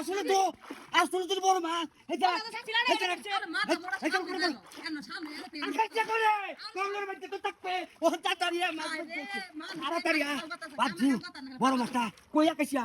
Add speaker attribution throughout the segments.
Speaker 1: আসলে তো আসলে তোর বড় মা এটা আচ্ছা বড় মাছটা কই আকাশিয়া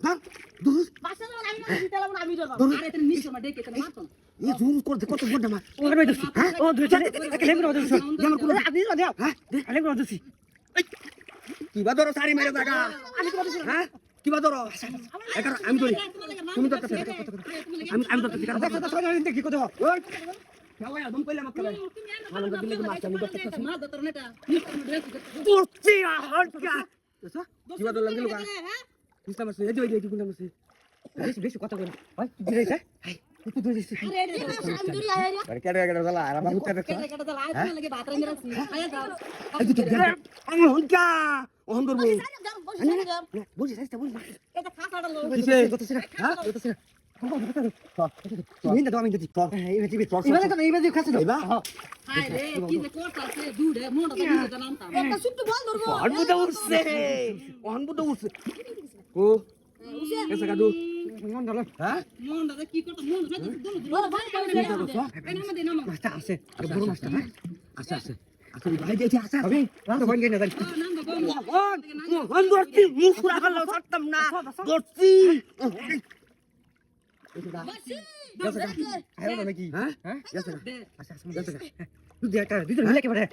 Speaker 1: ধরে। হ্যাঁ হয় হ্যাঁ? ও দোসি এক লেবু দোসি আমার কোন আদি দাও। হ্যাঁ? দে। লেবু দোসি কি বা ধরো সারি মেরে জায়গা হ্যাঁ? কি ধরো? আমি ধরি। তুমি তো আমি আমি আমি আর কি কি বা ধরলাম কা বুঝতে পারছিস এই যে এই যে কোন নাম আছে বেশি বেশি কথা কই ভাই কি রে ভাই তুই তুই দিছিস আরে কেডা কেডা জালা হ্যাঁ না ও এসে মন হ্যাঁ আছে আর বড় মাছটা হ্যাঁ আছে আছে আছে ভাই দেখি আছে আমি তো কোন গেনে জানি ওন ওন মুখ ছাড়তাম না না নাকি হ্যাঁ হ্যাঁ না আচ্ছা আচ্ছা না কে পারে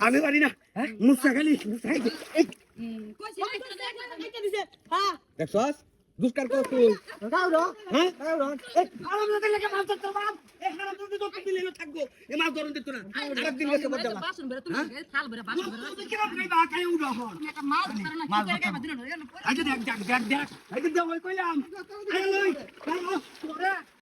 Speaker 1: আমি পারি না। হ্যাঁ? মুসা খালি মুসা দুষ্কার কর তুই। হ্যাঁ? থাকব। এ মাছ ধরন দিত না। আরেকদিন গেছে বড় মাছ কি ভাই বা খাই উড়া হন আজ দেখ দেখ দেখ দেখ কইলাম।